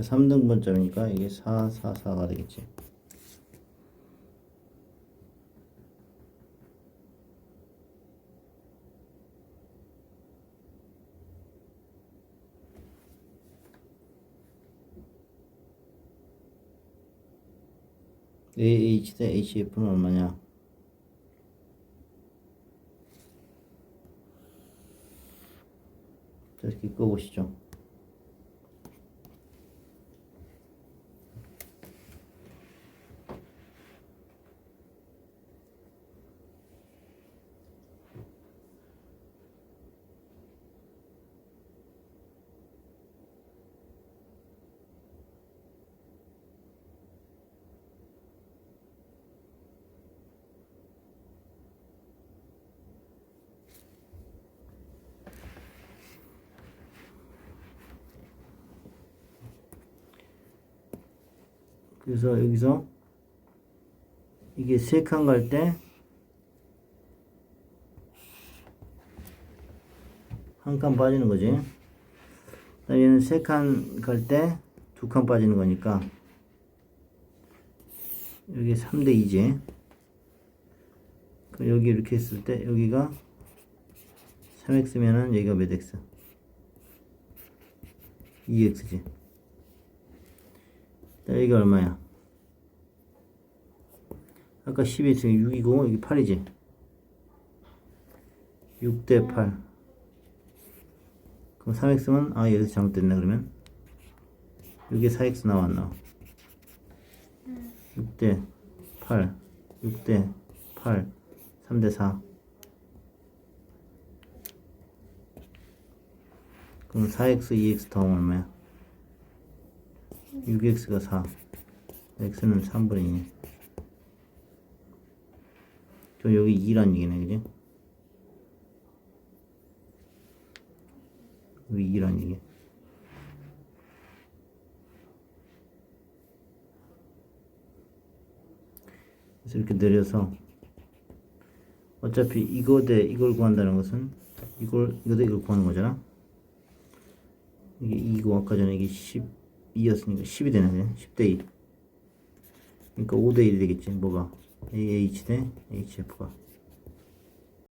3등분점이니까 이게 4, 4, 4가 되겠지. AH 대 HF는 얼마냐? 자, 이렇게 꺼보시죠. 그래서 여기서 이게 세 칸 갈 때 한 칸 빠지는 거지. 그다음에 얘는 세 칸 갈 때 두 칸 빠지는 거니까 여기 3대 2지. 그 여기 이렇게 했을 때 여기가 3x면은 여기가 몇 x? 2x지. 자, 여기가 얼마야? 아까 10이 있으면 6이고 여기 8이지. 6 대 8. 그럼 3x면 아 여기서 잘못됐네 그러면 6에 4x 나와 안 나와? 6 대 8 6 대 8 3 대 4 그럼 4x 2x 더하면 얼마야? 6x가 4 x는 3분의 2저 여기 2란 얘기네 그지? 여기 2란 얘기. 그래서 이렇게 내려서 어차피 이거 대 이걸 구한다는 것은 이걸 이거 대 이걸 구하는 거잖아? 이게 2고 아까 전에 이게 12였으니까 10이 되네 그냥 10대 2 그러니까 5대 1이 되겠지 뭐가. AH 대 HF가